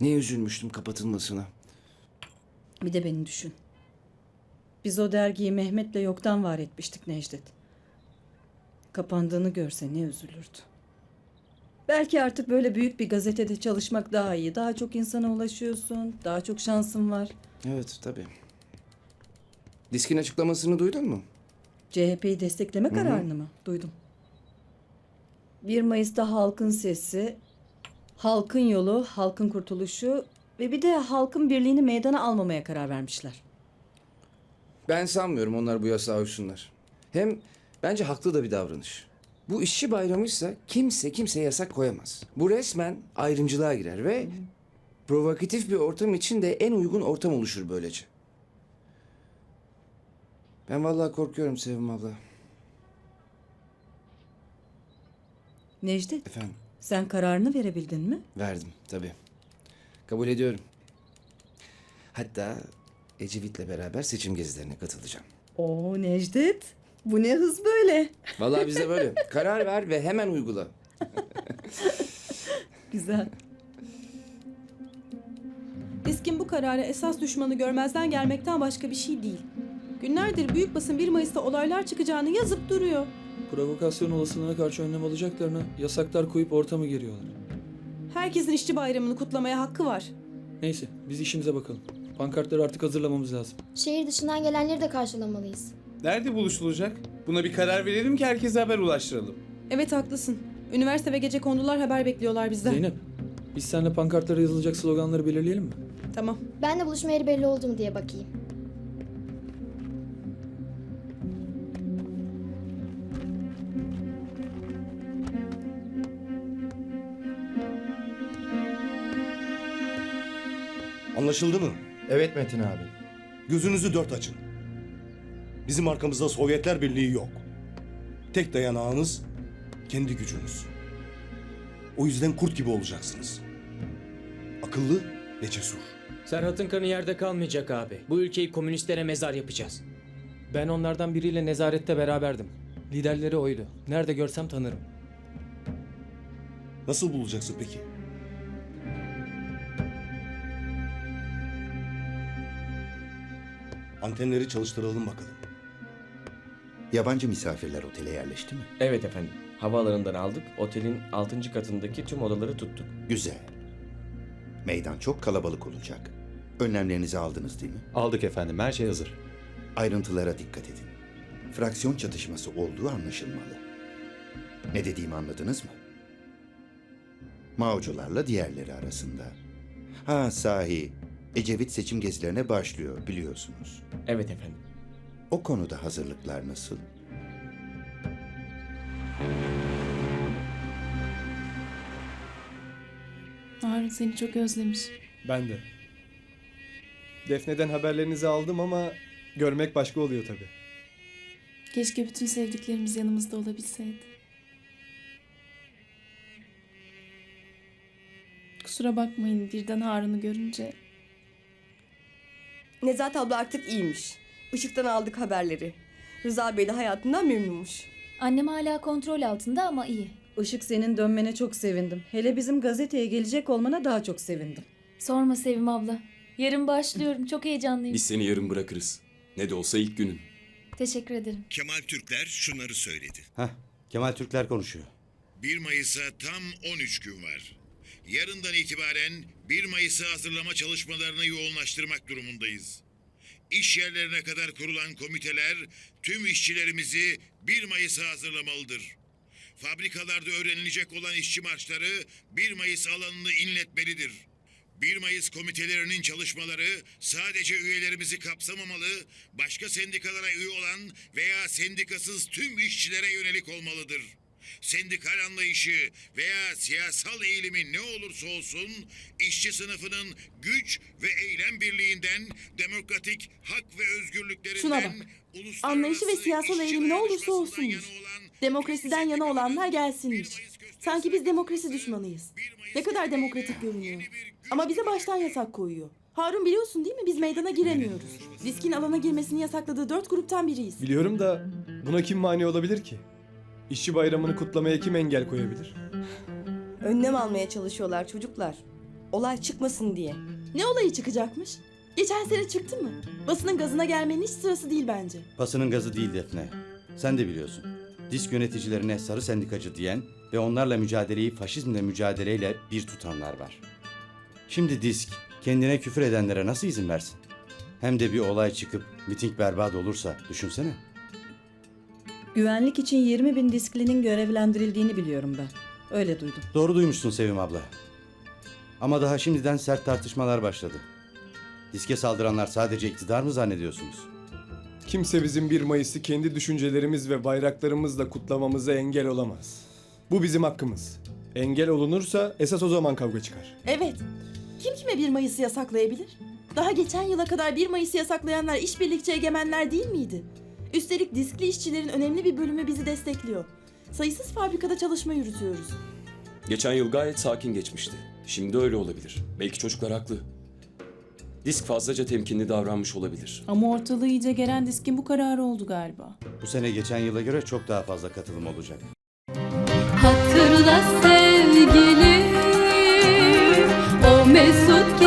Ne üzülmüştüm kapatılmasına. Bir de beni düşün. Biz o dergiyi Mehmet'le yoktan var etmiştik Necdet. Kapandığını görse ne üzülürdü. Belki artık böyle büyük bir gazetede çalışmak daha iyi. Daha çok insana ulaşıyorsun, daha çok şansın var. Evet tabii. Diskin açıklamasını duydun mu? CHP'yi destekleme kararını mı? Duydum. 1 Mayıs'ta halkın sesi, halkın yolu, halkın kurtuluşu ve bir de halkın birliğini meydana almamaya karar vermişler. Ben sanmıyorum onlar bu yasağa uysunlar. Hem bence haklı da bir davranış. Bu işçi bayramıysa kimse kimseye yasak koyamaz. Bu resmen ayrımcılığa girer ve provokatif bir ortam için de en uygun ortam oluşur böylece. Ben vallahi korkuyorum Sevim abla. Necdet, Efendim sen kararını verebildin mi? verdim tabii. Kabul ediyorum. Hatta Ecevit'le beraber seçim gezilerine katılacağım. Oo Necdet, bu ne hız böyle? Vallahi bizde böyle. Karar ver ve hemen uygula. Güzel. Diskin bu kararı esas düşmanı görmezden gelmekten başka bir şey değil. Günlerdir büyük basın 1 Mayıs'ta olaylar çıkacağını yazıp duruyor. Provokasyon olasılığına karşı önlem alacaklarına yasaklar koyup ortamı geriyorlar. Herkesin işçi bayramını kutlamaya hakkı var. Neyse biz işimize bakalım. Pankartları artık hazırlamamız lazım. Şehir dışından gelenleri de karşılamalıyız. Nerede buluşulacak? Buna bir karar verelim ki herkese haber ulaştıralım. Evet haklısın. Üniversite ve gece kondular haber bekliyorlar bizden. Zeynep, biz seninle pankartlara yazılacak sloganları belirleyelim mi? Tamam. Ben de buluşma yeri belli oldu mu diye bakayım. Anlaşıldı mı? Evet Metin abi. Gözünüzü dört açın. Bizim arkamızda Sovyetler Birliği yok. Tek dayanağınız kendi gücünüz. O yüzden kurt gibi olacaksınız. Akıllı ve cesur. Serhat'ın kanı yerde kalmayacak abi. Bu ülkeyi komünistlere mezar yapacağız. Ben onlardan biriyle nezarette beraberdim. Liderleri oydu. Nerede görsem tanırım. Nasıl bulacaksın peki? Antenleri çalıştıralım bakalım. Yabancı misafirler otele yerleşti mi? Evet efendim. Havaalanından aldık. Otelin 6. katındaki tüm odaları tuttuk. Güzel. Meydan çok kalabalık olacak. Önlemlerinizi aldınız değil mi? Aldık efendim, her şey hazır. Ayrıntılara dikkat edin. Fraksiyon çatışması olduğu anlaşılmalı. Ne dediğimi anladınız mı? Maocularla diğerleri arasında. Ha sahi, Ecevit seçim gezilerine başlıyor biliyorsunuz. Evet efendim. O konuda hazırlıklar nasıl? Harun seni çok özlemiş. Ben de. Defne'den haberlerinizi aldım ama görmek başka oluyor tabii. Keşke bütün sevdiklerimiz yanımızda olabilseydi. Kusura bakmayın birden Harun'u görünce. Nezahat abla artık iyiymiş. Işıktan aldık haberleri. Rıza Bey de hayatından memnunmuş. Annem hala kontrol altında ama iyi. Işık senin dönmene çok sevindim. Hele bizim gazeteye gelecek olmana daha çok sevindim. Sorma Sevim abla. Yarın başlıyorum. Çok heyecanlıyım. Biz seni yarın bırakırız. Ne de olsa ilk günün. Teşekkür ederim. Kemal Türkler şunları söyledi. Heh, Kemal Türkler konuşuyor. 1 Mayıs'a tam 13 gün var. Yarından itibaren 1 Mayıs'ı hazırlama çalışmalarını yoğunlaştırmak durumundayız. İş yerlerine kadar kurulan komiteler tüm işçilerimizi 1 Mayıs'a hazırlamalıdır. Fabrikalarda öğrenilecek olan işçi marşları 1 Mayıs alanını inletmelidir. 1 Mayıs komitelerinin çalışmaları sadece üyelerimizi kapsamamalı, başka sendikalara üye olan veya sendikasız tüm işçilere yönelik olmalıdır. Sendikal anlayışı veya siyasal eğilimi ne olursa olsun işçi sınıfının güç ve eylem birliğinden, demokratik hak ve özgürlüklerinden, Şuna bak. uluslararası Anlayışı ve siyasal işçi eğilimi ne olursa dayanışmasından olsunmuş. yana olan Demokrasiden yana olanlar gelsinmiş. 1 Mayıs gösterisine Sanki biz demokrasi düşmanıyız. 1 Mayıs Ne kadar demokratik görünüyor. Ama bize baştan yasak koyuyor. Harun biliyorsun değil mi? Biz meydana giremiyoruz. Diskin alana girmesini yasakladığı dört gruptan biriyiz. Biliyorum da buna kim mani olabilir ki? İşçi bayramını kutlamaya kim engel koyabilir? Önlem almaya çalışıyorlar çocuklar. Olay çıkmasın diye. Ne olayı çıkacakmış? Geçen sene çıktı mı? Basının gazına gelmenin hiç sırası değil bence. Basının gazı değil Defne. Sen de biliyorsun. Disk yöneticilerine sarı sendikacı diyen ve onlarla mücadeleyi faşizmle mücadeleyle bir tutanlar var. Şimdi disk kendine küfür edenlere nasıl izin versin? Hem de bir olay çıkıp miting berbat olursa düşünsene. Güvenlik için 20 bin disklinin görevlendirildiğini biliyorum ben. Öyle duydum. Doğru duymuşsun Sevim abla. Ama daha şimdiden sert tartışmalar başladı. Diske saldıranlar sadece iktidar mı zannediyorsunuz? Kimse bizim 1 Mayıs'ı kendi düşüncelerimiz ve bayraklarımızla kutlamamıza engel olamaz. Bu bizim hakkımız. Engel olunursa esas o zaman kavga çıkar. Evet. Kim kime 1 Mayıs'ı yasaklayabilir? Daha geçen yıla kadar 1 Mayıs'ı yasaklayanlar işbirlikçi egemenler değil miydi? Üstelik diskli işçilerin önemli bir bölümü bizi destekliyor. Sayısız fabrikada çalışma yürütüyoruz. Geçen yıl gayet sakin geçmişti. Şimdi öyle olabilir. Belki çocuklar haklı. Disk fazlaca temkinli davranmış olabilir. Ama ortalığı iyice gelen diskin bu kararı oldu galiba. Bu sene geçen yıla göre çok daha fazla katılım olacak. Hatırla sevgilim o mesut